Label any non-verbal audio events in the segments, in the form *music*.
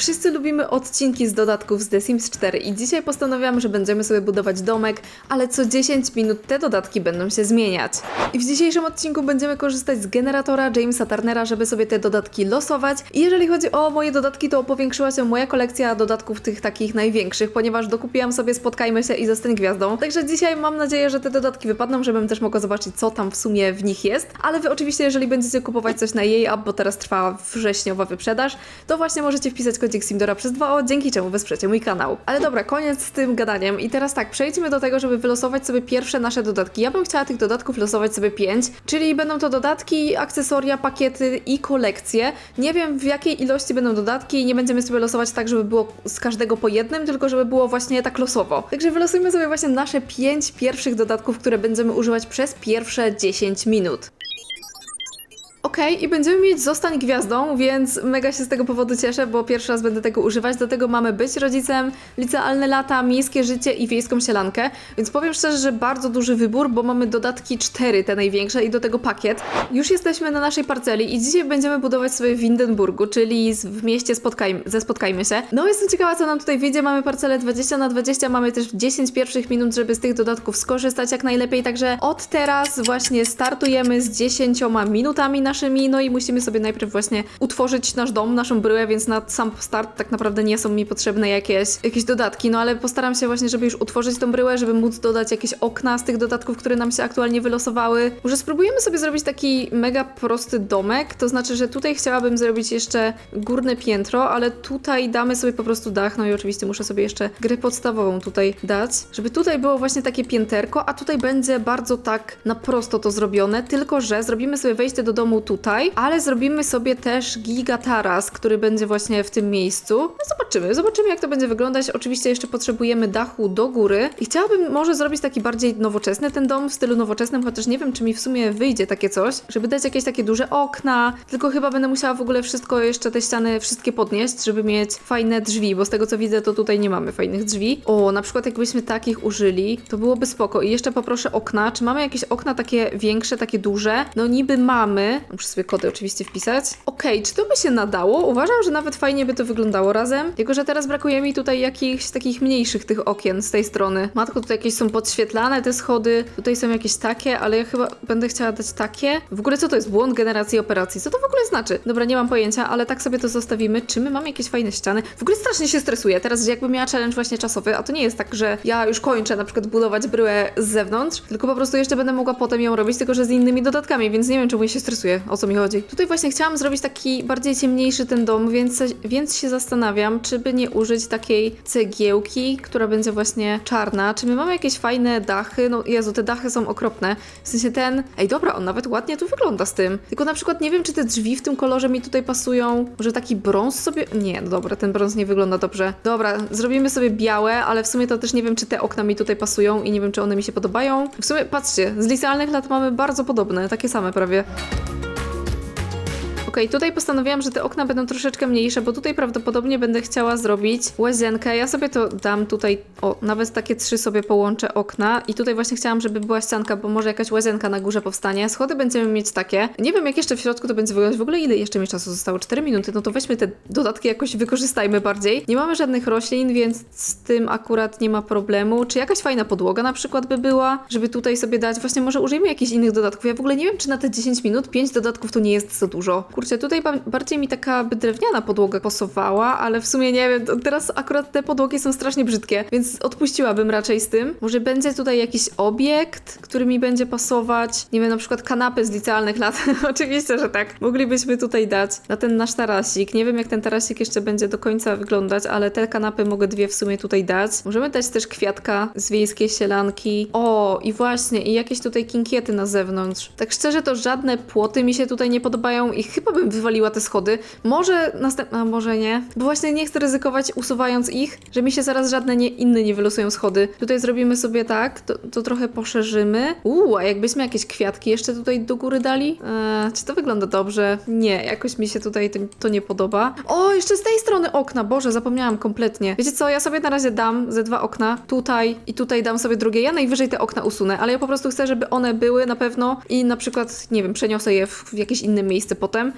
Wszyscy lubimy odcinki z dodatków z The Sims 4 i dzisiaj postanowiłam, że będziemy sobie budować domek, ale co 10 minut te dodatki będą się zmieniać. I w dzisiejszym odcinku będziemy korzystać z generatora Jamesa Turnera, żeby sobie te dodatki losować. I jeżeli chodzi o moje dodatki, to powiększyła się moja kolekcja dodatków tych takich największych, ponieważ dokupiłam sobie Spotkajmy się i Zostań Gwiazdą. Także dzisiaj mam nadzieję, że te dodatki wypadną, żebym też mogła zobaczyć, co tam w sumie w nich jest. Ale wy oczywiście, jeżeli będziecie kupować coś na jej app, bo teraz trwa wrześniowa wyprzedaż, to właśnie możecie wpisać kodzik Simdora przez 2O, dzięki czemu wesprzecie mój kanał. Ale dobra, koniec z tym gadaniem i teraz tak, przejdźmy do tego, żeby wylosować sobie pierwsze nasze dodatki. Ja bym chciała tych dodatków losować sobie 5, czyli będą to dodatki, akcesoria, pakiety i kolekcje. Nie wiem w jakiej ilości będą dodatki i nie będziemy sobie losować tak, żeby było z każdego po jednym, tylko żeby było właśnie tak losowo. Także wylosujmy sobie właśnie nasze 5 pierwszych dodatków, które będziemy używać przez pierwsze 10 minut. Okej, i będziemy mieć Zostań Gwiazdą, więc mega się z tego powodu cieszę, bo pierwszy raz będę tego używać. Do tego mamy Być Rodzicem, Licealne Lata, Miejskie Życie i Wiejską Sielankę. Więc powiem szczerze, że bardzo duży wybór, bo mamy dodatki cztery, te największe i do tego pakiet. Już jesteśmy na naszej parceli i dzisiaj będziemy budować sobie w Windenburgu, czyli w mieście spotkajmy, ze Spotkajmy się. No jestem ciekawa, co nam tutaj wyjdzie. Mamy parcelę 20 na 20, mamy też 10 pierwszych minut, żeby z tych dodatków skorzystać jak najlepiej. Także od teraz właśnie startujemy z 10 minutami naszymi, no i musimy sobie najpierw właśnie utworzyć nasz dom, naszą bryłę, więc na sam start tak naprawdę nie są mi potrzebne jakieś, jakieś dodatki, no ale postaram się właśnie, żeby już utworzyć tą bryłę, żeby móc dodać jakieś okna z tych dodatków, które nam się aktualnie wylosowały. Może spróbujemy sobie zrobić taki mega prosty domek, to znaczy, że tutaj chciałabym zrobić jeszcze górne piętro, ale tutaj damy sobie po prostu dach, no i oczywiście muszę sobie jeszcze grę podstawową tutaj dać, żeby tutaj było właśnie takie pięterko, a tutaj będzie bardzo tak na prosto to zrobione, tylko że zrobimy sobie wejście do domu tutaj, ale zrobimy sobie też gigataras, który będzie właśnie w tym miejscu. No zobaczymy, zobaczymy jak to będzie wyglądać. Oczywiście jeszcze potrzebujemy dachu do góry i chciałabym może zrobić taki bardziej nowoczesny ten dom w stylu nowoczesnym, chociaż nie wiem czy mi w sumie wyjdzie takie coś, żeby dać jakieś takie duże okna, tylko chyba będę musiała w ogóle wszystko jeszcze te ściany wszystkie podnieść, żeby mieć fajne drzwi, bo z tego co widzę to tutaj nie mamy fajnych drzwi. O, na przykład jakbyśmy takich użyli, to byłoby spoko. I jeszcze poproszę okna. Czy mamy jakieś okna takie większe, takie duże? No niby mamy. Muszę sobie kody oczywiście wpisać. Okej, czy to by się nadało? Uważam, że nawet fajnie by to wyglądało razem. Tylko, że teraz brakuje mi tutaj jakichś takich mniejszych tych okien z tej strony. Matko, tutaj jakieś są podświetlane te schody. Tutaj są jakieś takie, ale ja chyba będę chciała dać takie. W ogóle co to jest? Błąd generacji operacji. Co to w ogóle znaczy? Dobra, nie mam pojęcia, ale tak sobie to zostawimy. Czy my mamy jakieś fajne ściany? W ogóle strasznie się stresuję. Teraz jakbym miała challenge właśnie czasowy, a to nie jest tak, że ja już kończę na przykład budować bryłę z zewnątrz, tylko po prostu jeszcze będę mogła potem ją robić, tylko że z innymi dodatkami, więc nie wiem, czemu się stresuję, o co mi chodzi. Tutaj właśnie chciałam zrobić taki bardziej ciemniejszy ten dom, więc, więc się zastanawiam, czy by nie użyć takiej cegiełki, która będzie właśnie czarna. Czy my mamy jakieś fajne dachy? No Jezu, te dachy są okropne. W sensie ten... Ej, dobra, on nawet ładnie tu wygląda z tym. Tylko na przykład nie wiem, czy te drzwi w tym kolorze mi tutaj pasują. Może taki brąz sobie... Nie, no dobra, ten brąz nie wygląda dobrze. Dobra, zrobimy sobie białe, ale w sumie to też nie wiem, czy te okna mi tutaj pasują i nie wiem, czy one mi się podobają. W sumie, patrzcie, z licealnych lat mamy bardzo podobne, takie same prawie. Okej, tutaj postanowiłam, że te okna będą troszeczkę mniejsze, bo tutaj prawdopodobnie będę chciała zrobić łazienkę. Ja sobie to dam tutaj, o, nawet takie trzy sobie połączę okna i tutaj właśnie chciałam, żeby była ścianka, bo może jakaś łazienka na górze powstanie. Schody będziemy mieć takie. Nie wiem, jak jeszcze w środku to będzie wyglądać. W ogóle ile jeszcze mi czasu zostało? 4 minuty. No to weźmy te dodatki jakoś wykorzystajmy bardziej. Nie mamy żadnych roślin, więc z tym akurat nie ma problemu. Czy jakaś fajna podłoga na przykład by była, żeby tutaj sobie dać? Właśnie może użyjmy jakichś innych dodatków. Ja w ogóle nie wiem, czy na te 10 minut 5 dodatków to nie jest za dużo. Kurczę, tutaj ba- bardziej mi taka drewniana podłoga pasowała, ale w sumie nie wiem, teraz akurat te podłogi są strasznie brzydkie, więc odpuściłabym raczej z tym. Może będzie tutaj jakiś obiekt, który mi będzie pasować. Nie wiem, na przykład kanapy z licealnych lat. *laughs* Oczywiście, że tak. Moglibyśmy tutaj dać na ten nasz tarasik. Nie wiem, jak ten tarasik jeszcze będzie do końca wyglądać, ale te kanapy mogę dwie w sumie tutaj dać. Możemy dać też kwiatka z wiejskiej sielanki. O, i właśnie, i jakieś tutaj kinkiety na zewnątrz. Tak szczerze, to żadne płoty mi się tutaj nie podobają i chyba bym wywaliła te schody. Może następna, może nie. Bo właśnie nie chcę ryzykować usuwając ich, że mi się zaraz żadne nie, inne nie wylosują schody. Tutaj zrobimy sobie tak, to, to trochę poszerzymy. Uuu, a jakbyśmy jakieś kwiatki jeszcze tutaj do góry dali? Eee, czy to wygląda dobrze? Nie, jakoś mi się tutaj tym, to nie podoba. O, jeszcze z tej strony okna, Boże, zapomniałam kompletnie. Wiecie co, ja sobie na razie dam ze dwa okna, tutaj i tutaj dam sobie drugie. Ja najwyżej te okna usunę, ale ja po prostu chcę, żeby one były na pewno i na przykład, nie wiem, przeniosę je w, w jakieś inne miejsce potem.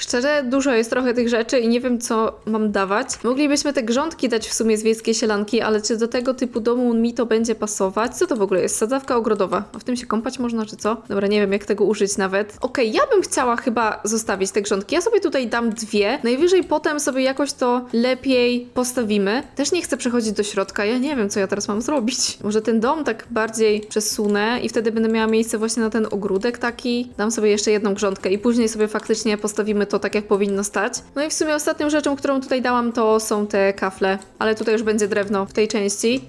Szczerze, dużo jest trochę tych rzeczy i nie wiem, co mam dawać. Moglibyśmy te grządki dać w sumie z wiejskiej sielanki, ale czy do tego typu domu mi to będzie pasować? Co to w ogóle jest? Sadzawka ogrodowa. A w tym się kąpać można, czy co? Dobra, nie wiem, jak tego użyć nawet. Okej, ja bym chciała chyba zostawić te grządki. Ja sobie tutaj dam dwie. Najwyżej potem sobie jakoś to lepiej postawimy. Też nie chcę przechodzić do środka. Ja nie wiem, co ja teraz mam zrobić. *laughs* Może ten dom tak bardziej przesunę i wtedy będę miała miejsce właśnie na ten ogródek taki. Dam sobie jeszcze jedną grządkę i później sobie faktycznie postawimy to tak, jak powinno stać. No i w sumie ostatnią rzeczą, którą tutaj dałam, to są te kafle. Ale tutaj już będzie drewno w tej części.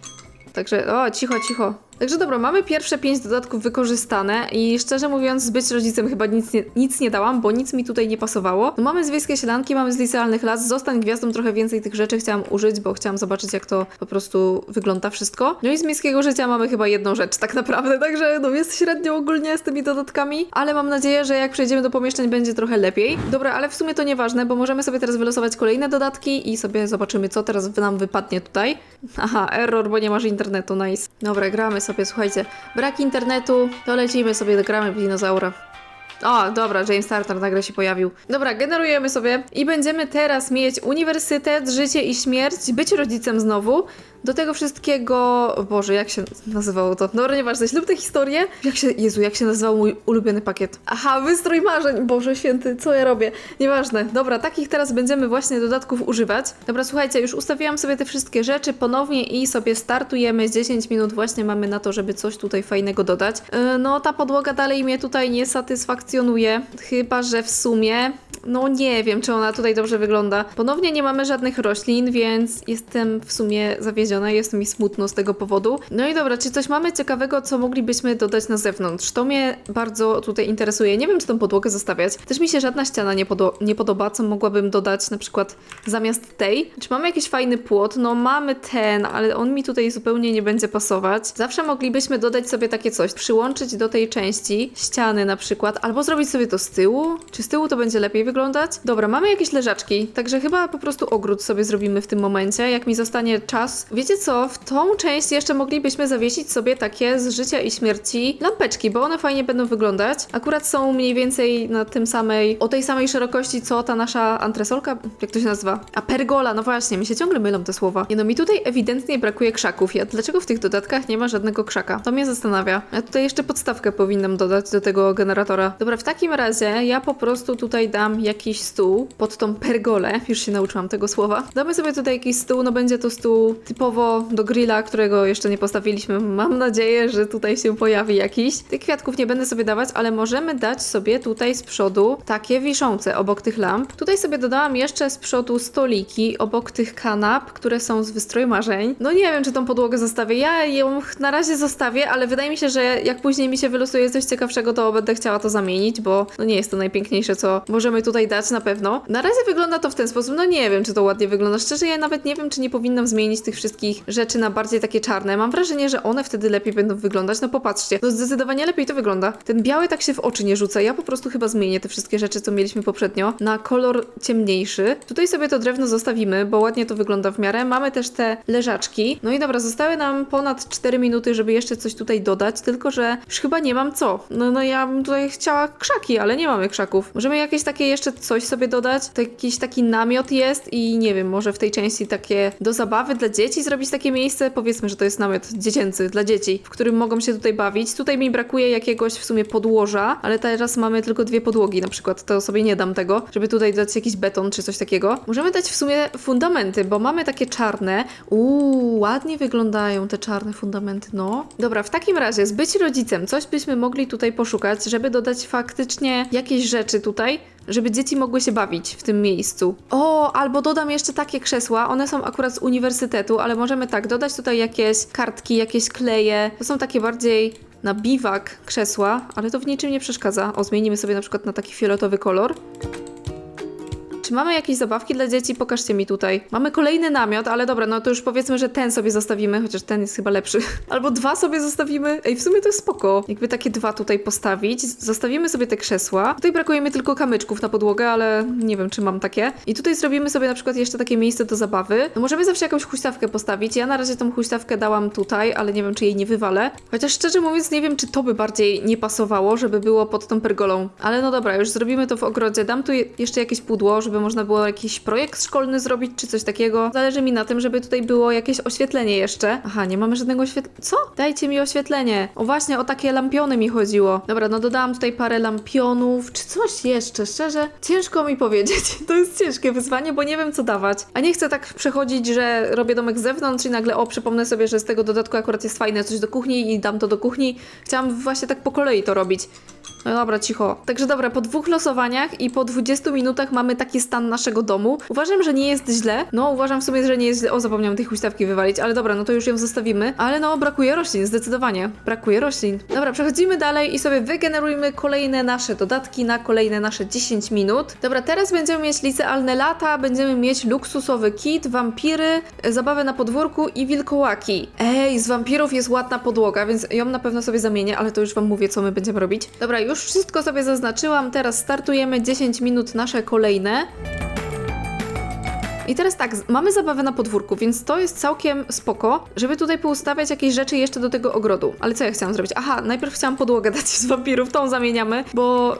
Także, o, cicho, cicho. Także dobra, mamy pierwsze pięć dodatków wykorzystane i szczerze mówiąc, być rodzicem chyba nic nie, nic nie dałam, bo nic mi tutaj nie pasowało. No mamy z wiejskie sielanki, mamy z licealnych las, zostań gwiazdą trochę więcej tych rzeczy chciałam użyć, bo chciałam zobaczyć jak to po prostu wygląda wszystko. No i z miejskiego życia mamy chyba jedną rzecz tak naprawdę, także no jest średnio ogólnie z tymi dodatkami, ale mam nadzieję, że jak przejdziemy do pomieszczeń będzie trochę lepiej. Dobra, ale w sumie to nieważne, bo możemy sobie teraz wylosować kolejne dodatki i sobie zobaczymy co teraz nam wypadnie tutaj. *laughs* Aha, error, bo nie masz internetu, nice. Dobra, gramy sobie, słuchajcie. Brak internetu, to lecimy sobie, gramy w dinozaura. O, dobra, James Tartar nagle się pojawił. Dobra, generujemy sobie i będziemy teraz mieć uniwersytet, życie i śmierć, być rodzicem znowu. Do tego wszystkiego, Boże, jak się nazywało to? Dobra, nieważne, lub tę historię. Jak się, Jezu, jak się nazywał mój ulubiony pakiet? Aha, wystrój marzeń, Boże święty, co ja robię? Nieważne. Dobra, takich teraz będziemy właśnie dodatków używać. Dobra, słuchajcie, już ustawiłam sobie te wszystkie rzeczy ponownie i sobie startujemy. 10 minut właśnie mamy na to, żeby coś tutaj fajnego dodać. Yy, no, ta podłoga dalej mnie tutaj nie satysfakcjonuje. Chyba, że w sumie no nie wiem, czy ona tutaj dobrze wygląda. Ponownie nie mamy żadnych roślin, więc jestem w sumie zawiedziona, jest mi smutno z tego powodu. No i dobra, czy coś mamy ciekawego, co moglibyśmy dodać na zewnątrz? To mnie bardzo tutaj interesuje. Nie wiem, czy tą podłogę zostawiać. Też mi się żadna ściana nie, podo- nie podoba, co mogłabym dodać na przykład zamiast tej. Czy mamy jakiś fajny płot? No mamy ten, ale on mi tutaj zupełnie nie będzie pasować. Zawsze moglibyśmy dodać sobie takie coś, przyłączyć do tej części ściany na przykład, albo zrobić sobie to z tyłu. Czy z tyłu to będzie lepiej wyglądać? Dobra, mamy jakieś leżaczki, także chyba po prostu ogród sobie zrobimy w tym momencie, jak mi zostanie czas. Wiecie co, w tą część jeszcze moglibyśmy zawiesić sobie takie z życia i śmierci lampeczki, bo one fajnie będą wyglądać. Akurat są mniej więcej na tym samej, o tej samej szerokości, co ta nasza antresolka, jak to się nazywa? A pergola, no właśnie, mi się ciągle mylą te słowa. Nie no, mi tutaj ewidentnie brakuje krzaków. Ja dlaczego w tych dodatkach nie ma żadnego krzaka? To mnie zastanawia. Ja tutaj jeszcze podstawkę powinnam dodać do tego generatora. Dobra, w takim razie ja po prostu tutaj dam jakiś stół pod tą pergolę. Już się nauczyłam tego słowa. Damy sobie tutaj jakiś stół, no będzie to stół do grilla, którego jeszcze nie postawiliśmy. Mam nadzieję, że tutaj się pojawi jakiś. Tych kwiatków nie będę sobie dawać, ale możemy dać sobie tutaj z przodu takie wiszące obok tych lamp. Tutaj sobie dodałam jeszcze z przodu stoliki obok tych kanap, które są z wystroju marzeń. No nie wiem, czy tą podłogę zostawię. Ja ją na razie zostawię, ale wydaje mi się, że jak później mi się wylosuje coś ciekawszego, to będę chciała to zamienić, bo no nie jest to najpiękniejsze, co możemy tutaj dać na pewno. Na razie wygląda to w ten sposób. No nie wiem, czy to ładnie wygląda. Szczerze, ja nawet nie wiem, czy nie powinnam zmienić tych wszystkich rzeczy na bardziej takie czarne. Mam wrażenie, że one wtedy lepiej będą wyglądać. No popatrzcie, no zdecydowanie lepiej to wygląda. Ten biały tak się w oczy nie rzuca. Ja po prostu chyba zmienię te wszystkie rzeczy, co mieliśmy poprzednio, na kolor ciemniejszy. Tutaj sobie to drewno zostawimy, bo ładnie to wygląda w miarę. Mamy też te leżaczki. No i dobra, zostały nam ponad 4 minuty, żeby jeszcze coś tutaj dodać, tylko że już chyba nie mam co. No, no ja bym tutaj chciała krzaki, ale nie mamy krzaków. Możemy jakieś takie jeszcze coś sobie dodać? To jakiś taki namiot jest i nie wiem, może w tej części takie do zabawy dla dzieci zrobić takie miejsce? Powiedzmy, że to jest namiot dziecięcy dla dzieci, w którym mogą się tutaj bawić. Tutaj mi brakuje jakiegoś w sumie podłoża, ale teraz mamy tylko dwie podłogi na przykład, to sobie nie dam tego, żeby tutaj dać jakiś beton czy coś takiego. Możemy dać w sumie fundamenty, bo mamy takie czarne. Uuu, ładnie wyglądają te czarne fundamenty, no. Dobra, w takim razie, z być rodzicem, coś byśmy mogli tutaj poszukać, żeby dodać faktycznie jakieś rzeczy tutaj, żeby dzieci mogły się bawić w tym miejscu. O, albo dodam jeszcze takie krzesła, one są akurat z uniwersytetu, ale możemy tak, dodać tutaj jakieś kartki, jakieś kleje. To są takie bardziej na biwak krzesła, ale to w niczym nie przeszkadza. O, zmienimy sobie na przykład na taki fioletowy kolor. Czy mamy jakieś zabawki dla dzieci? Pokażcie mi tutaj. Mamy kolejny namiot, ale dobra, no to już powiedzmy, że ten sobie zostawimy, chociaż ten jest chyba lepszy. *laughs* Albo dwa sobie zostawimy. Ej, w sumie to jest spoko. Jakby takie dwa tutaj postawić. Zostawimy sobie te krzesła. Tutaj brakuje mi tylko kamyczków na podłogę, ale nie wiem, czy mam takie. I tutaj zrobimy sobie na przykład jeszcze takie miejsce do zabawy. No możemy zawsze jakąś huśtawkę postawić. Ja na razie tą huśtawkę dałam tutaj, ale nie wiem, czy jej nie wywalę. Chociaż szczerze mówiąc, nie wiem, czy to by bardziej nie pasowało, żeby było pod tą pergolą. Ale no dobra, już zrobimy to w ogrodzie. Dam tu je- jeszcze jakieś pudło, żeby można było jakiś projekt szkolny zrobić, czy coś takiego. Zależy mi na tym, żeby tutaj było jakieś oświetlenie jeszcze. Aha, nie mamy żadnego oświetlenia. Co? Dajcie mi oświetlenie. O właśnie, o takie lampiony mi chodziło. Dobra, no dodałam tutaj parę lampionów, czy coś jeszcze. Szczerze, ciężko mi powiedzieć. *laughs* To jest ciężkie wyzwanie, bo nie wiem, co dawać. A nie chcę tak przechodzić, że robię domek z zewnątrz i nagle, o, przypomnę sobie, że z tego dodatku akurat jest fajne coś do kuchni i dam to do kuchni. Chciałam właśnie tak po kolei to robić. No dobra, cicho. Także dobra, po dwóch losowaniach i po 20 minutach mamy taki stan naszego domu. Uważam, że nie jest źle. No, uważam w sumie, że nie jest źle. O, zapomniałam tej huśtawki wywalić, ale dobra, no to już ją zostawimy. Ale no, brakuje roślin, zdecydowanie. Brakuje roślin. Dobra, przechodzimy dalej i sobie wygenerujmy kolejne nasze dodatki na kolejne nasze 10 minut. Dobra, teraz będziemy mieć licealne lata, będziemy mieć luksusowy kit, wampiry, zabawę na podwórku i wilkołaki. Ej, z wampirów jest ładna podłoga, więc ją na pewno sobie zamienię, ale to już wam mówię, co my będziemy robić. Dobra, już wszystko sobie zaznaczyłam, teraz startujemy 10 minut nasze kolejne. I teraz tak, mamy zabawę na podwórku, więc to jest całkiem spoko, żeby tutaj poustawiać jakieś rzeczy jeszcze do tego ogrodu. Ale co ja chciałam zrobić? Aha, najpierw chciałam podłogę *laughs* dać z wampirów, tą zamieniamy, bo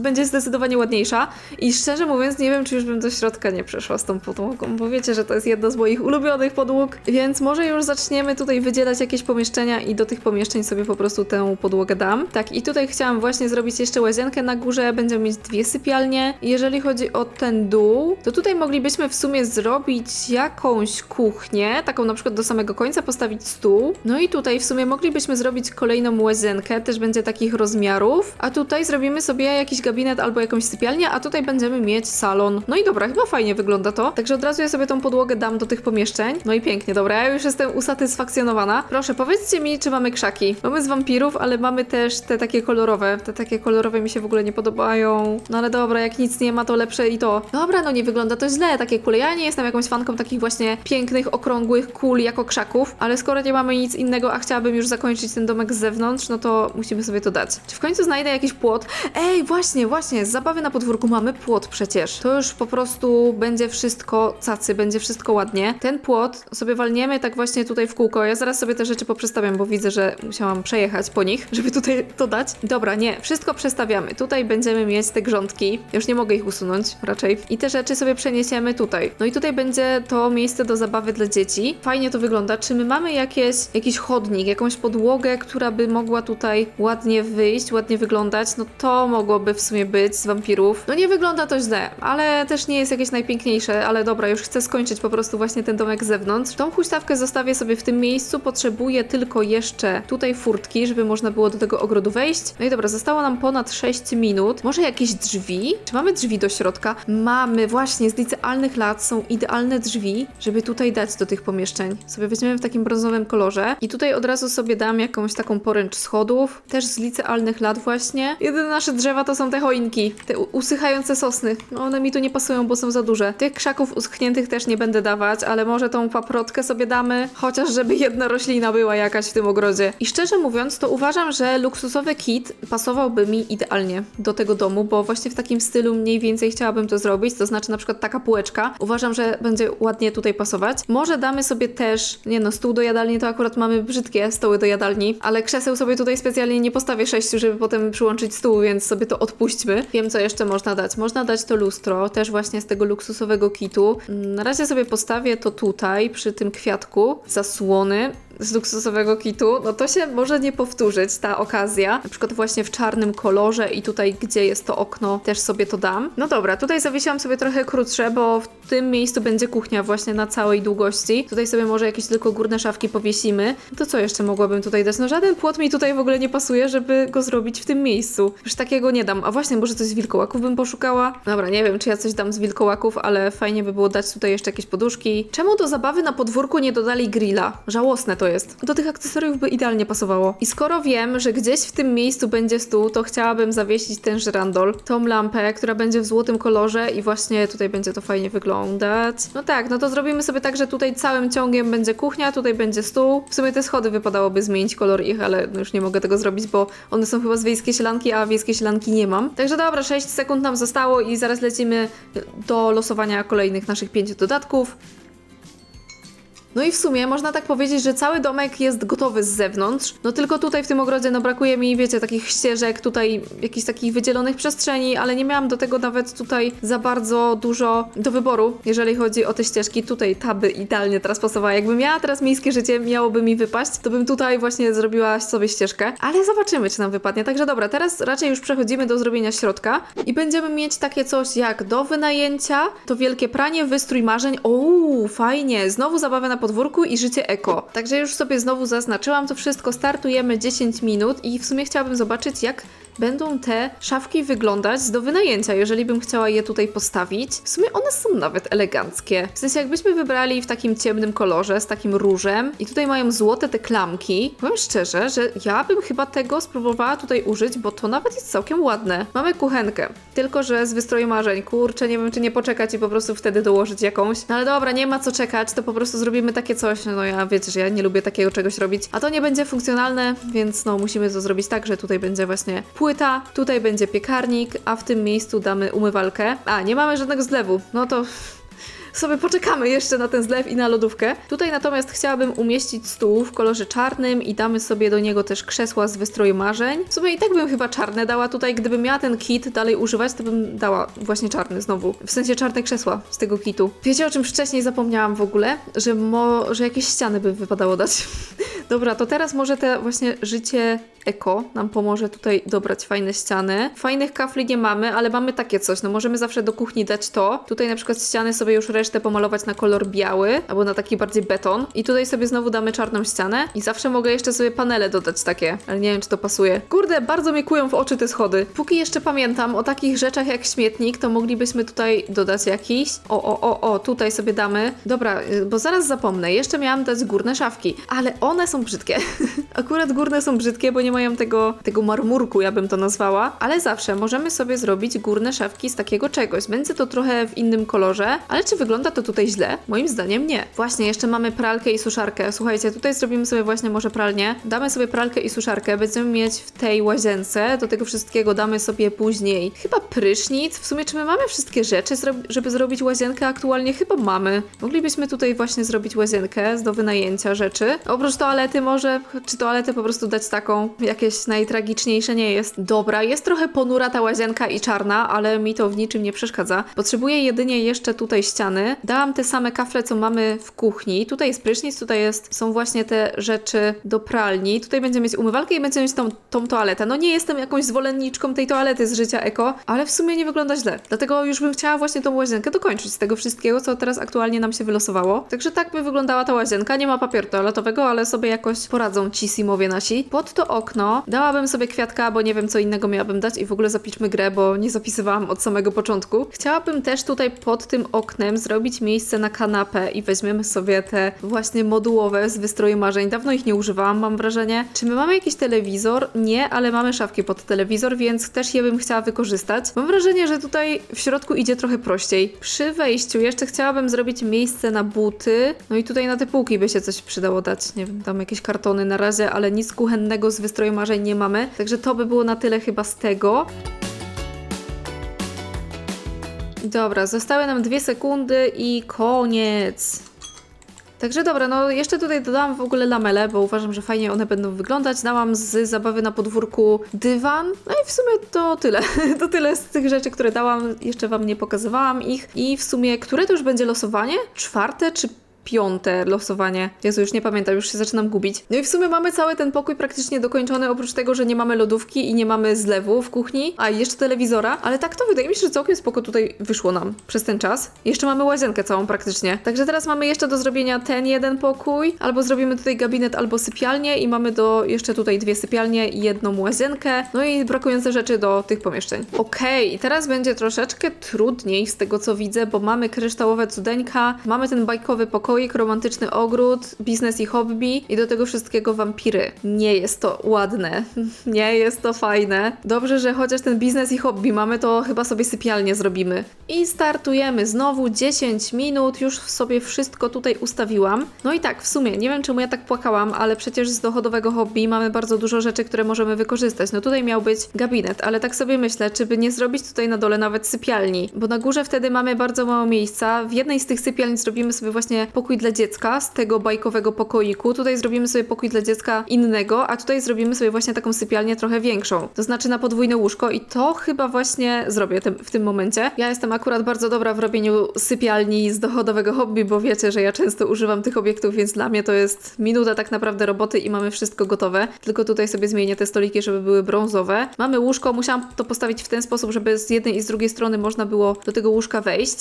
będzie zdecydowanie ładniejsza. I szczerze mówiąc, nie wiem, czy już bym do środka nie przeszła z tą podłogą, bo wiecie, że to jest jedna z moich ulubionych podłóg, więc może już zaczniemy tutaj wydzielać jakieś pomieszczenia i do tych pomieszczeń sobie po prostu tę podłogę dam. Tak, i tutaj chciałam właśnie zrobić jeszcze łazienkę na górze, będziemy mieć dwie sypialnie. Jeżeli chodzi o ten dół, to tutaj moglibyśmy w sumie zrobić jakąś kuchnię, taką na przykład do samego końca, postawić stół. No i tutaj w sumie moglibyśmy zrobić kolejną łazienkę, też będzie takich rozmiarów. A tutaj zrobimy sobie jakiś gabinet albo jakąś sypialnię, a tutaj będziemy mieć salon. No i dobra, chyba fajnie wygląda to. Także od razu ja sobie tą podłogę dam do tych pomieszczeń. No i pięknie, dobra, ja już jestem usatysfakcjonowana. Proszę, powiedzcie mi, czy mamy krzaki. Mamy z wampirów, ale mamy też te takie kolorowe. Te takie kolorowe mi się w ogóle nie podobają. No ale dobra, jak nic nie ma, to lepsze i to. Dobra, no nie wygląda to źle, takie kule. Nie jestem jakąś fanką takich właśnie pięknych, okrągłych kul jako krzaków, ale skoro nie mamy nic innego, a chciałabym już zakończyć ten domek z zewnątrz, no to musimy sobie to dać. Czy w końcu znajdę jakiś płot? Ej, właśnie, właśnie, z zabawy na podwórku mamy płot przecież. To już po prostu będzie wszystko cacy, będzie wszystko ładnie. Ten płot sobie walniemy tak właśnie tutaj w kółko. Ja zaraz sobie te rzeczy poprzestawiam, bo widzę, że musiałam przejechać po nich, żeby tutaj to dać. Dobra, nie, wszystko przestawiamy. Tutaj będziemy mieć te grządki. Już nie mogę ich usunąć raczej. I te rzeczy sobie przeniesiemy tutaj. No i tutaj będzie to miejsce do zabawy dla dzieci. Fajnie to wygląda. Czy my mamy jakieś, jakiś chodnik, jakąś podłogę, która by mogła tutaj ładnie wyjść, ładnie wyglądać? No to mogłoby w sumie być z wampirów. No nie wygląda to źle, ale też nie jest jakieś najpiękniejsze, ale dobra, już chcę skończyć po prostu właśnie ten domek z zewnątrz. Tą huśtawkę zostawię sobie w tym miejscu. Potrzebuję tylko jeszcze tutaj furtki, żeby można było do tego ogrodu wejść. No i dobra, zostało nam ponad 6 minut. Może jakieś drzwi? Czy mamy drzwi do środka? Mamy, właśnie, z licealnych lat są idealne drzwi, żeby tutaj dać do tych pomieszczeń. Sobie weźmiemy w takim brązowym kolorze i tutaj od razu sobie dam jakąś taką poręcz schodów, też z licealnych lat właśnie. Jedyne nasze drzewa to są te choinki, te usychające sosny. No one mi tu nie pasują, bo są za duże. Tych krzaków uschniętych też nie będę dawać, ale może tą paprotkę sobie damy, chociaż żeby jedna roślina była jakaś w tym ogrodzie. I szczerze mówiąc, to uważam, że luksusowy kit pasowałby mi idealnie do tego domu, bo właśnie w takim stylu mniej więcej chciałabym to zrobić, to znaczy na przykład taka półeczka. Uważam, że będzie ładnie tutaj pasować. Może damy sobie też, nie no, stół do jadalni to akurat mamy brzydkie stoły do jadalni, ale krzeseł sobie tutaj specjalnie nie postawię sześciu, żeby potem przyłączyć stół, więc sobie to odpuśćmy. Wiem, co jeszcze można dać. Można dać to lustro, też właśnie z tego luksusowego kitu. Na razie sobie postawię to tutaj, przy tym kwiatku, zasłony z luksusowego kitu, no to się może nie powtórzyć ta okazja. Na przykład właśnie w czarnym kolorze i tutaj, gdzie jest to okno, też sobie to dam. No dobra, tutaj zawiesiłam sobie trochę krótsze, bo w tym miejscu będzie kuchnia właśnie na całej długości. Tutaj sobie może jakieś tylko górne szafki powiesimy. To co jeszcze mogłabym tutaj dać? No żaden płot mi tutaj w ogóle nie pasuje, żeby go zrobić w tym miejscu. Już takiego nie dam. A właśnie, może coś z wilkołaków bym poszukała? Dobra, nie wiem, czy ja coś dam z wilkołaków, ale fajnie by było dać tutaj jeszcze jakieś poduszki. Czemu do zabawy na podwórku nie dodali grilla? Żałosne to to jest. Do tych akcesoriów by idealnie pasowało. I skoro wiem, że gdzieś w tym miejscu będzie stół, to chciałabym zawiesić ten żyrandol, tą lampę, która będzie w złotym kolorze i właśnie tutaj będzie to fajnie wyglądać. No tak, no to zrobimy sobie tak, że tutaj całym ciągiem będzie kuchnia, tutaj będzie stół. W sumie te schody wypadałoby zmienić kolor ich, ale no już nie mogę tego zrobić, bo one są chyba z wiejskiej sielanki, a wiejskiej sielanki nie mam. Także dobra, 6 sekund nam zostało i zaraz lecimy do losowania kolejnych naszych pięciu dodatków. No i w sumie można tak powiedzieć, że cały domek jest gotowy z zewnątrz. No tylko tutaj w tym ogrodzie no brakuje mi, wiecie, takich ścieżek, tutaj jakichś takich wydzielonych przestrzeni, ale nie miałam do tego nawet tutaj za bardzo dużo do wyboru, jeżeli chodzi o te ścieżki. Tutaj ta by idealnie teraz pasowała. Jakbym miała teraz miejskie życie, miałoby mi wypaść, to bym tutaj właśnie zrobiła sobie ścieżkę, ale zobaczymy, czy nam wypadnie. Także dobra, teraz raczej już przechodzimy do zrobienia środka i będziemy mieć takie coś jak do wynajęcia, to wielkie pranie, wystrój marzeń. Uuu, fajnie, znowu zabawę na podwórku i życie eko. Także już sobie znowu zaznaczyłam to wszystko, startujemy 10 minut i w sumie chciałabym zobaczyć, jak będą te szafki wyglądać do wynajęcia, jeżeli bym chciała je tutaj postawić. W sumie one są nawet eleganckie. W sensie jakbyśmy wybrali w takim ciemnym kolorze, z takim różem i tutaj mają złote te klamki. Powiem szczerze, że ja bym chyba tego spróbowała tutaj użyć, bo to nawet jest całkiem ładne. Mamy kuchenkę, tylko że z wystroju marzeń. Kurczę, nie wiem czy nie poczekać i po prostu wtedy dołożyć jakąś. No ale dobra, nie ma co czekać, to po prostu zrobimy takie coś. No ja wiecie, że ja nie lubię takiego czegoś robić, a to nie będzie funkcjonalne, więc no musimy to zrobić tak, że tutaj będzie właśnie płyta, tutaj będzie piekarnik, a w tym miejscu damy umywalkę. A, nie mamy żadnego zlewu. No to sobie poczekamy jeszcze na ten zlew i na lodówkę. Tutaj natomiast chciałabym umieścić stół w kolorze czarnym i damy sobie do niego też krzesła z wystroju marzeń. W sumie i tak bym chyba czarne dała tutaj, gdybym miała ten kit dalej używać, to bym dała właśnie czarny znowu. W sensie czarne krzesła z tego kitu. Wiecie o czym wcześniej zapomniałam w ogóle? Że, mo- że jakieś ściany by wypadało dać. *laughs* Dobra, to teraz może te właśnie życie eko nam pomoże tutaj dobrać fajne ściany. Fajnych kafli nie mamy, ale mamy takie coś. No możemy zawsze do kuchni dać to. Tutaj na przykład ściany sobie już resztę pomalować na kolor biały, albo na taki bardziej beton. I tutaj sobie znowu damy czarną ścianę. I zawsze mogę jeszcze sobie panele dodać takie, ale nie wiem czy to pasuje. Kurde, bardzo mi kują w oczy te schody. Póki jeszcze pamiętam o takich rzeczach jak śmietnik, to moglibyśmy tutaj dodać jakiś. O, o, o, o, tutaj sobie damy. Dobra, y, bo zaraz zapomnę. Jeszcze miałam dać górne szafki, ale one są brzydkie. *laughs* Akurat górne są brzydkie, bo nie mają tego, tego marmurku, ja bym to nazwała, ale zawsze możemy sobie zrobić górne szafki z takiego czegoś. Będzie to trochę w innym kolorze, ale czy wygląda to tutaj źle? Moim zdaniem nie. Właśnie, jeszcze mamy pralkę i suszarkę. Słuchajcie, tutaj zrobimy sobie właśnie może pralnię. Damy sobie pralkę i suszarkę, będziemy mieć w tej łazience. Do tego wszystkiego damy sobie później chyba prysznic. W sumie, czy my mamy wszystkie rzeczy, żeby zrobić łazienkę? Aktualnie chyba mamy. Moglibyśmy tutaj właśnie zrobić łazienkę do wynajęcia rzeczy. Oprócz toalety może, czy toaletę po prostu dać taką, jakieś najtragiczniejsze nie jest. Dobra, jest trochę ponura ta łazienka i czarna, ale mi to w niczym nie przeszkadza. Potrzebuję jedynie jeszcze tutaj ściany. Dałam te same kafle, co mamy w kuchni. Tutaj jest prysznic, tutaj jest, są właśnie te rzeczy do pralni. Tutaj będziemy mieć umywalkę i będziemy mieć tą, tą toaletę. No nie jestem jakąś zwolenniczką tej toalety z życia eko, ale w sumie nie wygląda źle. Dlatego już bym chciała właśnie tą łazienkę dokończyć z tego wszystkiego, co teraz aktualnie nam się wylosowało. Także tak by wyglądała ta łazienka. Nie ma papieru toaletowego, ale sobie jakoś poradzą ci simowie nasi. Pod to okno dałabym sobie kwiatka, bo nie wiem co innego miałabym dać i w ogóle zapiszmy grę, bo nie zapisywałam od samego początku. Chciałabym też tutaj pod tym oknem zrobić miejsce na kanapę i weźmiemy sobie te właśnie modułowe z wystroju marzeń. Dawno ich nie używałam, mam wrażenie. Czy my mamy jakiś telewizor? Nie, ale mamy szafki pod telewizor, więc też je bym chciała wykorzystać. Mam wrażenie, że tutaj w środku idzie trochę prościej. Przy wejściu jeszcze chciałabym zrobić miejsce na buty. No i tutaj na te półki by się coś przydało dać. Nie wiem, tam jakieś kartony na razie, ale nic kuchennego z wystroju marzeń nie mamy. Także to by było na tyle chyba z tego. Dobra, zostały nam dwie sekundy i koniec. Także dobra, no jeszcze tutaj dodałam w ogóle lamele, bo uważam, że fajnie one będą wyglądać. Dałam z zabawy na podwórku dywan. No i w sumie to tyle. *laughs* To tyle z tych rzeczy, które dałam. Jeszcze Wam nie pokazywałam ich. I w sumie, które to już będzie losowanie? Czwarte czy piąte losowanie. Jezu, już nie pamiętam, już się zaczynam gubić. No i w sumie mamy cały ten pokój praktycznie dokończony, oprócz tego, że nie mamy lodówki i nie mamy zlewu w kuchni, a jeszcze telewizora, ale tak to wydaje mi się, że całkiem spoko tutaj wyszło nam przez ten czas. Jeszcze mamy łazienkę całą praktycznie. Także teraz mamy jeszcze do zrobienia ten jeden pokój, albo zrobimy tutaj gabinet, albo sypialnię i mamy do jeszcze tutaj dwie sypialnie i jedną łazienkę, no i brakujące rzeczy do tych pomieszczeń. Okej, i teraz będzie troszeczkę trudniej z tego co widzę, bo mamy kryształowe cudeńka, mamy ten bajkowy pokój, pokoik, romantyczny ogród, biznes i hobby i do tego wszystkiego wampiry. Nie jest to ładne, *laughs* nie jest to fajne. Dobrze, że chociaż ten biznes i hobby mamy, to chyba sobie sypialnie zrobimy. I startujemy znowu 10 minut, już sobie wszystko tutaj ustawiłam. No i tak, w sumie, nie wiem czemu ja tak płakałam, ale przecież z dochodowego hobby mamy bardzo dużo rzeczy, które możemy wykorzystać. No tutaj miał być gabinet, ale tak sobie myślę, czy by nie zrobić tutaj na dole nawet sypialni, bo na górze wtedy mamy bardzo mało miejsca. W jednej z tych sypialni zrobimy sobie właśnie pokój dla dziecka z tego bajkowego pokoiku. Tutaj zrobimy sobie pokój dla dziecka innego, a tutaj zrobimy sobie właśnie taką sypialnię trochę większą. To znaczy na podwójne łóżko i to chyba właśnie zrobię w tym momencie. Ja jestem akurat bardzo dobra w robieniu sypialni z dochodowego hobby, bo wiecie, że ja często używam tych obiektów, więc dla mnie to jest minuta tak naprawdę roboty i mamy wszystko gotowe. Tylko tutaj sobie zmienię te stoliki, żeby były brązowe. Mamy łóżko, musiałam to postawić w ten sposób, żeby z jednej i z drugiej strony można było do tego łóżka wejść.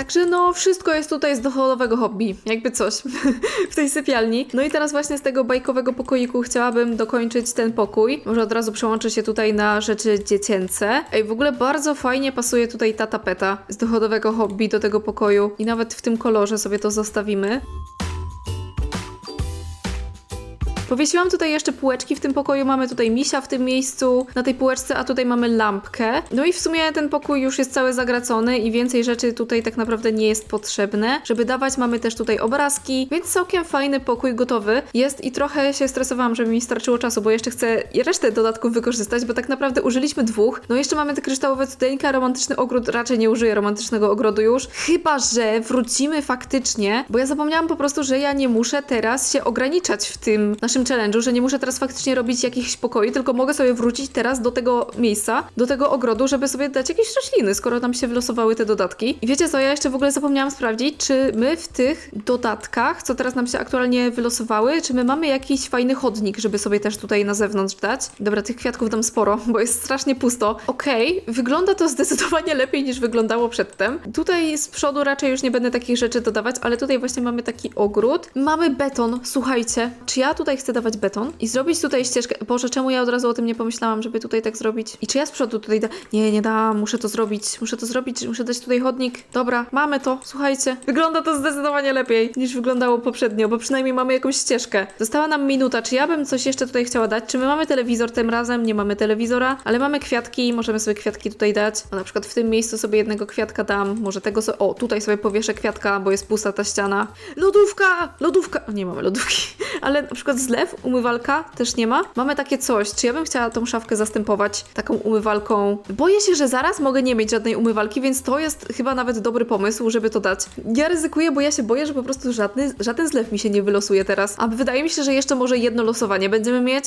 Także no, wszystko jest tutaj z dochodowego hobby, jakby coś *laughs* w tej sypialni. No i teraz właśnie z tego bajkowego pokoiku chciałabym dokończyć ten pokój. Może od razu przełączę się tutaj na rzeczy dziecięce. Ej, w ogóle bardzo fajnie pasuje tutaj ta tapeta z dochodowego hobby do tego pokoju i nawet w tym kolorze sobie to zostawimy. Powiesiłam tutaj jeszcze półeczki w tym pokoju, mamy tutaj misia w tym miejscu, na tej półeczce, a tutaj mamy lampkę. No i w sumie ten pokój już jest cały zagracony i więcej rzeczy tutaj tak naprawdę nie jest potrzebne. Żeby dawać, mamy też tutaj obrazki, więc całkiem fajny pokój gotowy jest i trochę się stresowałam, żeby mi starczyło czasu, bo jeszcze chcę resztę dodatków wykorzystać, bo tak naprawdę użyliśmy dwóch. No jeszcze mamy te kryształowe cudeńka, romantyczny ogród, raczej nie użyję romantycznego ogrodu już, chyba że wrócimy faktycznie, bo ja zapomniałam po prostu, że ja nie muszę teraz się ograniczać w tym naszym challenge'u, że nie muszę teraz faktycznie robić jakichś pokoi, tylko mogę sobie wrócić teraz do tego miejsca, do tego ogrodu, żeby sobie dać jakieś rośliny, skoro tam się wylosowały te dodatki. I wiecie co, ja jeszcze w ogóle zapomniałam sprawdzić, czy my w tych dodatkach, co teraz nam się aktualnie wylosowały, czy my mamy jakiś fajny chodnik, żeby sobie też tutaj na zewnątrz dać. Dobra, tych kwiatków dam sporo, bo jest strasznie pusto. Okej, wygląda to zdecydowanie lepiej niż wyglądało przedtem. Tutaj z przodu raczej już nie będę takich rzeczy dodawać, ale tutaj właśnie mamy taki ogród. Mamy beton, słuchajcie. Czy ja tutaj chcę dawać beton i zrobić tutaj ścieżkę? Boże, czemu ja od razu o tym nie pomyślałam, żeby tutaj tak zrobić? I czy ja z przodu tutaj da... Nie, nie dam, muszę to zrobić, muszę to zrobić, muszę dać tutaj chodnik. Dobra, mamy to, słuchajcie. Wygląda to zdecydowanie lepiej niż wyglądało poprzednio, bo przynajmniej mamy jakąś ścieżkę. Została nam minuta, czy ja bym coś jeszcze tutaj chciała dać? Czy my mamy telewizor tym razem? Nie mamy telewizora, ale mamy kwiatki, możemy sobie kwiatki tutaj dać. O, na przykład w tym miejscu sobie jednego kwiatka dam, może tego sobie... O, tutaj sobie powieszę kwiatka, bo jest pusta ta ściana. Lodówka! Lodówka! O, nie mamy lodówki. *laughs* Ale na przykład umywalka też nie ma. Mamy takie coś. Czy ja bym chciała tą szafkę zastępować taką umywalką? Boję się, że zaraz mogę nie mieć żadnej umywalki, więc to jest chyba nawet dobry pomysł, żeby to dać. Ja ryzykuję, bo ja się boję, że po prostu żadny, żaden zlew mi się nie wylosuje teraz. A wydaje mi się, że jeszcze może jedno losowanie będziemy mieć.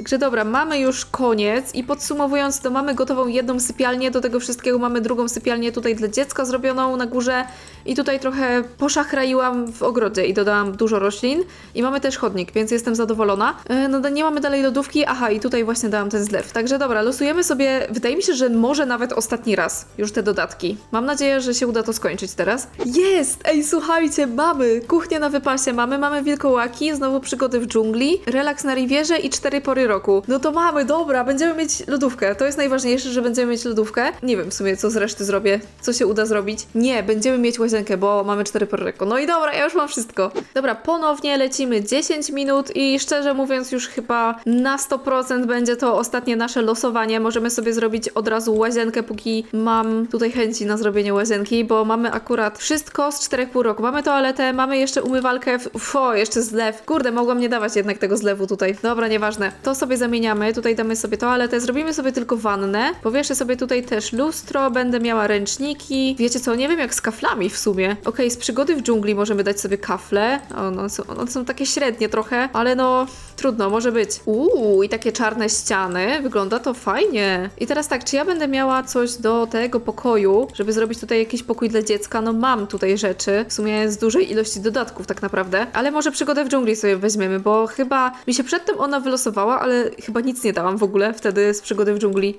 Także dobra, mamy już koniec i podsumowując, to mamy gotową jedną sypialnię, do tego wszystkiego mamy drugą sypialnię tutaj dla dziecka zrobioną na górze i tutaj trochę poszachraiłam w ogrodzie i dodałam dużo roślin i mamy też chodnik, więc jestem zadowolona. E, No nie mamy dalej lodówki, aha i tutaj właśnie dałam ten zlew. Także dobra, losujemy sobie, wydaje mi się, że może nawet ostatni raz już te dodatki. Mam nadzieję, że się uda to skończyć teraz. Jest! Ej, słuchajcie, mamy! Kuchnię na wypasie mamy, mamy wilkołaki, znowu przygody w dżungli, relaks na riwierze i cztery pory roku. No to mamy, dobra, będziemy mieć lodówkę. To jest najważniejsze, że będziemy mieć lodówkę. Nie wiem w sumie, co z reszty zrobię, co się uda zrobić. Nie, będziemy mieć łazienkę, bo mamy cztery pory roku. No i dobra, ja już mam wszystko. Dobra, ponownie lecimy 10 minut i szczerze mówiąc już chyba na 100% będzie to ostatnie nasze losowanie. Możemy sobie zrobić od razu łazienkę, póki mam tutaj chęci na zrobienie łazienki, bo mamy akurat wszystko z czterech pół roku. Mamy toaletę, mamy jeszcze umywalkę, fo, jeszcze zlew. Kurde, mogłam nie dawać jednak tego zlewu tutaj. Dobra, nieważne. To sobie zamieniamy, tutaj damy sobie toaletę, zrobimy sobie tylko wannę. Powieszę sobie tutaj też lustro, będę miała ręczniki. Wiecie co, nie wiem jak z kaflami w sumie. Okej, z przygody w dżungli możemy dać sobie kafle. One są, one są takie średnie trochę, ale no trudno, może być. Uuu, i takie czarne ściany. Wygląda to fajnie. I teraz tak, czy ja będę miała coś do tego pokoju, żeby zrobić tutaj jakiś pokój dla dziecka? No mam tutaj rzeczy, w sumie z dużej ilości dodatków tak naprawdę, ale może przygodę w dżungli sobie weźmiemy, bo chyba mi się przedtem ona wylosowała, ale chyba nic nie dałam w ogóle wtedy z przygody w dżungli.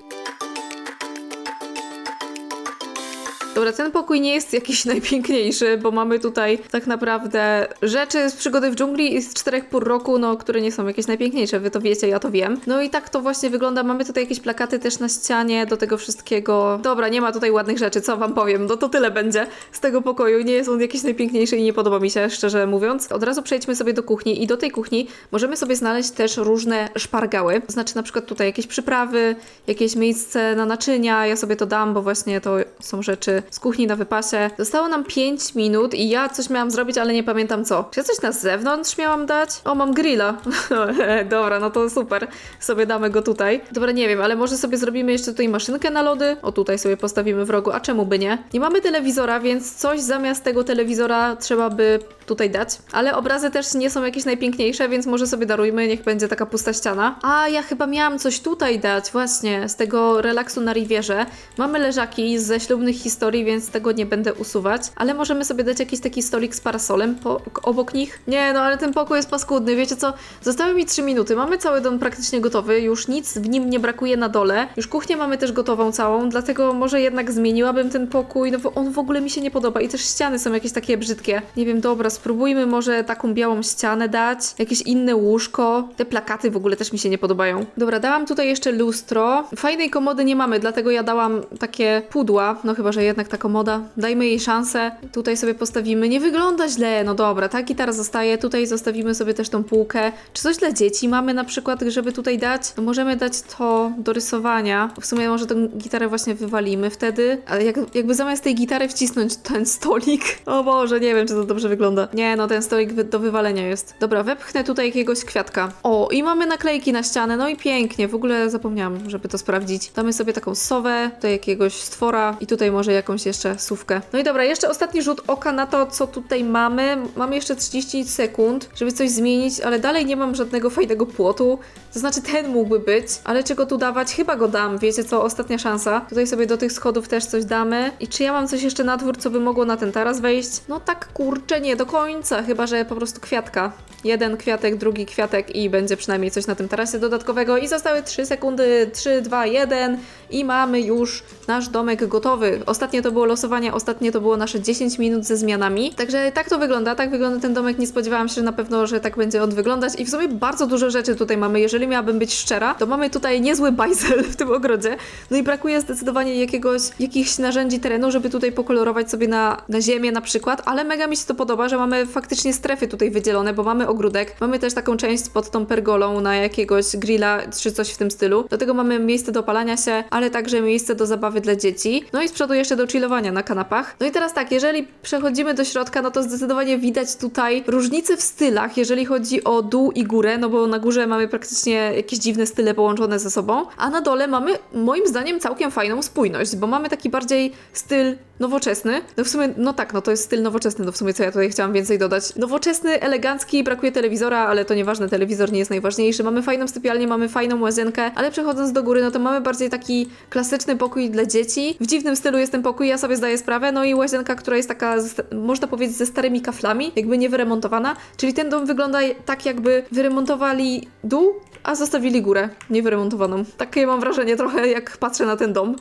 Dobra, ten pokój nie jest jakiś *laughs* najpiękniejszy, bo mamy tutaj tak naprawdę rzeczy z przygody w dżungli i z czterech pór roku, no, które nie są jakieś najpiękniejsze, wy to wiecie, ja to wiem. No i tak to właśnie wygląda. Mamy tutaj jakieś plakaty też na ścianie do tego wszystkiego. Dobra, nie ma tutaj ładnych rzeczy, co wam powiem, no to tyle będzie z tego pokoju. Nie jest on jakiś najpiękniejszy i nie podoba mi się, szczerze mówiąc. Od razu przejdźmy sobie do kuchni i do tej kuchni możemy sobie znaleźć też różne szpargały. To znaczy na przykład tutaj jakieś przyprawy, jakieś miejsce na naczynia. Ja sobie to dam, bo właśnie to są rzeczy z kuchni na wypasie. Zostało nam 5 minut i ja coś miałam zrobić, ale nie pamiętam co. Czy ja coś na zewnątrz miałam dać? O, mam grilla. *laughs* Dobra, no to super. Sobie damy go tutaj. Dobra, nie wiem, ale może sobie zrobimy jeszcze tutaj maszynkę na lody. O, tutaj sobie postawimy w rogu, a czemu by nie? Nie mamy telewizora, więc coś zamiast tego telewizora trzeba by tutaj dać. Ale obrazy też nie są jakieś najpiękniejsze, więc może sobie darujmy, niech będzie taka pusta ściana. A, ja chyba miałam coś tutaj dać, właśnie, z tego relaksu na Rivierze. Mamy leżaki ze ślubnych historii, więc tego nie będę usuwać. Ale możemy sobie dać jakiś taki stolik z parasolem po, obok nich. Nie, no ale ten pokój jest paskudny, wiecie co? Zostały mi 3 minuty, mamy cały dom praktycznie gotowy, już nic w nim nie brakuje na dole. Już kuchnię mamy też gotową całą, dlatego może jednak zmieniłabym ten pokój, no bo on w ogóle mi się nie podoba i też ściany są jakieś takie brzydkie. Nie wiem, dobra, spróbujmy może taką białą ścianę dać, jakieś inne łóżko. Te plakaty w ogóle też mi się nie podobają. Dobra, dałam tutaj jeszcze lustro. Fajnej komody nie mamy, dlatego ja dałam takie pudła, no chyba, że jednak ta komoda. Dajmy jej szansę. Tutaj sobie postawimy. Nie wygląda źle, no dobra, ta gitara zostaje. Tutaj zostawimy sobie też tą półkę. Czy coś dla dzieci mamy na przykład, żeby tutaj dać? No możemy dać to do rysowania. W sumie może tę gitarę właśnie wywalimy wtedy, ale jak, jakby zamiast tej gitary wcisnąć ten stolik. *laughs* O Boże, nie wiem, czy to dobrze wygląda. Nie, no ten stolik do wywalenia jest. Dobra, wepchnę tutaj jakiegoś kwiatka. O, i mamy naklejki na ścianę, no i pięknie. W ogóle zapomniałam, żeby to sprawdzić. Damy sobie taką sowę, tutaj jakiegoś stwora i tutaj może jakąś jeszcze sówkę. No i dobra, jeszcze ostatni rzut oka na to, co tutaj mamy. Mamy jeszcze 30 sekund, żeby coś zmienić, ale dalej nie mam żadnego fajnego płotu. To znaczy ten mógłby być, ale czego tu dawać? Chyba go dam, wiecie co? Ostatnia szansa. Tutaj sobie do tych schodów też coś damy. I czy ja mam coś jeszcze na dwór, co by mogło na ten taras wejść? No tak kurczę, nie do końca, chyba że po prostu kwiatka. Jeden kwiatek, drugi kwiatek i będzie przynajmniej coś na tym tarasie dodatkowego. I zostały 3 sekundy, 3, 2, 1 i mamy już nasz domek gotowy. Ostatnie to było losowanie, ostatnie to było nasze 10 minut ze zmianami. Także tak to wygląda, tak wygląda ten domek. Nie spodziewałam się na pewno, że tak będzie on wyglądać i w sumie bardzo dużo rzeczy tutaj mamy. Jeżeli miałabym być szczera, to mamy tutaj niezły bajzel w tym ogrodzie. No i brakuje zdecydowanie jakiegoś, jakichś narzędzi terenu, żeby tutaj pokolorować sobie na, na ziemię na przykład, ale mega mi się to podoba, że mamy faktycznie strefy tutaj wydzielone, bo mamy ogródek, mamy też taką część pod tą pergolą na jakiegoś grilla czy coś w tym stylu. Do tego mamy miejsce do opalania się, ale także miejsce do zabawy dla dzieci. No i z przodu jeszcze do chillowania na kanapach. No i teraz tak, jeżeli przechodzimy do środka, no to zdecydowanie widać tutaj różnice w stylach, jeżeli chodzi o dół i górę, no bo na górze mamy praktycznie jakieś dziwne style połączone ze sobą, a na dole mamy moim zdaniem całkiem fajną spójność, bo mamy taki bardziej styl nowoczesny. No w sumie, no tak, no to jest styl nowoczesny, no w sumie co ja tutaj chciałam więcej dodać. Nowoczesny, elegancki, brakuje telewizora, ale to nieważne, telewizor nie jest najważniejszy. Mamy fajną sypialnię, mamy fajną łazienkę, ale przechodząc do góry, no to mamy bardziej taki klasyczny pokój dla dzieci. W dziwnym stylu jest ten pokój, ja sobie zdaję sprawę, no i łazienka, która jest taka, można powiedzieć, ze starymi kaflami, jakby nie wyremontowana, czyli ten dom wygląda tak, jakby wyremontowali dół, a zostawili górę niewyremontowaną. Takie mam wrażenie trochę, jak patrzę na ten dom.